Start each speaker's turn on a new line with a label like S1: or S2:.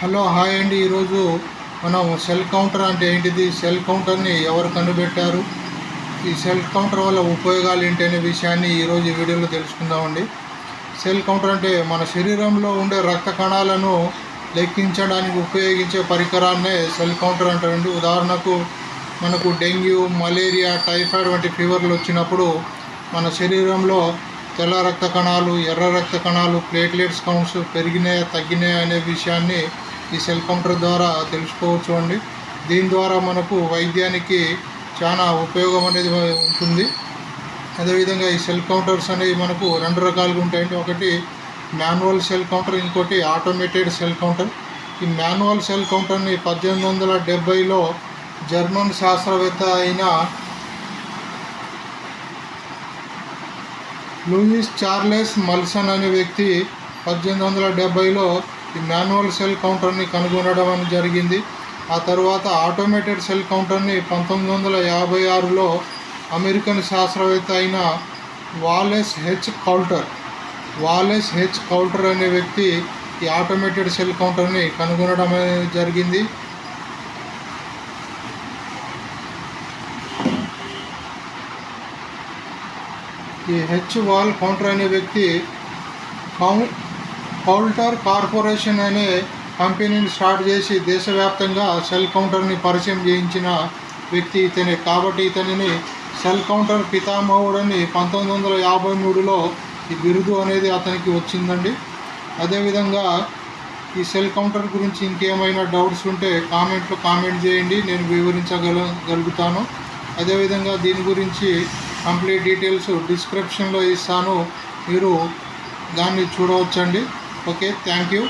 S1: Hello hi అండి. ఈరోజు మనం సెల్ కౌంటర్ అంటే ఏంటిది? సెల్ కౌంటర్ని ఎవరు కనిపెట్టారు? ఈ సెల్ కౌంటర్ వల్ల ఉపయోగాలు ఏంటి అనే విషయాన్ని ఈరోజు ఈ వీడియోలో తెలుసుకుందామండి. సెల్ కౌంటర్ అంటే మన శరీరంలో ఉండే రక్త కణాలను లెక్కించడానికి ఉపయోగించే పరికరాన్నే సెల్ కౌంటర్ అంటారండి. ఉదాహరణకు మనకు డెంగ్యూ మలేరియా టైఫాయిడ్ వంటి ఫీవర్లు వచ్చినప్పుడు మన శరీరంలో తెల్ల రక్త కణాలు ఎర్ర రక్త కణాలు ప్లేట్లెట్స్ కౌంట్స్ పెరిగినాయా తగ్గినాయా అనే విషయాన్ని ఈ సెల్ కౌంటర్ ద్వారా తెలుసుకోవచ్చు అండి. దీని ద్వారా మనకు వైద్యానికి చాలా ఉపయోగం అనేది ఉంటుంది. అదేవిధంగా ఈ సెల్ కౌంటర్స్ అనేవి మనకు రెండు రకాలుగా ఉంటాయండి. ఒకటి మాన్యువల్ సెల్ కౌంటర్ ఇంకోటి ఆటోమేటెడ్ సెల్ కౌంటర్. ఈ మాన్యువల్ సెల్ కౌంటర్ని పద్దెనిమిది వందల డెబ్బైలో జర్మన్ శాస్త్రవేత్త అయిన లూయిస్ చార్లెస్ మల్సన్ అనే వ్యక్తి పద్దెనిమిది వందల డెబ్బైలో ఈ మాన్యువల్ సెల్ కౌంటర్ని కనుగొనడం అని జరిగింది. ఆ తర్వాత ఆటోమేటెడ్ సెల్ కౌంటర్ని పంతొమ్మిది వందల యాభై ఆరులో అమెరికన్ శాస్త్రవేత్త అయిన Wallace H Coulter Wallace H Coulter అనే వ్యక్తి ఈ ఆటోమేటెడ్ సెల్ కౌంటర్ని కనుగొనడం అనేది జరిగింది. ఈ హెచ్ వాల్ కౌంటర్ అనే వ్యక్తి కౌ కౌల్టర్ కార్పొరేషన్ అనే కంపెనీని స్టార్ట్ చేసి దేశవ్యాప్తంగా సెల్ కౌంటర్ని పరిచయం చేయించిన వ్యక్తి ఇతనే. కాబట్టి ఇతనిని సెల్ కౌంటర్ పితామహుడని పంతొమ్మిది వందల యాభై మూడులో ఈ బిరుదు అనేది అతనికి వచ్చిందండి. అదేవిధంగా ఈ సెల్ కౌంటర్ గురించి ఇంకేమైనా డౌట్స్ ఉంటే కామెంట్లో కామెంట్ చేయండి నేను వివరించగల గలుగుతాను అదేవిధంగా దీని గురించి కంప్లీట్ డీటెయిల్స్ డిస్క్రిప్షన్లో ఇస్తాను మీరు దాన్ని చూడవచ్చండి. okay thank you.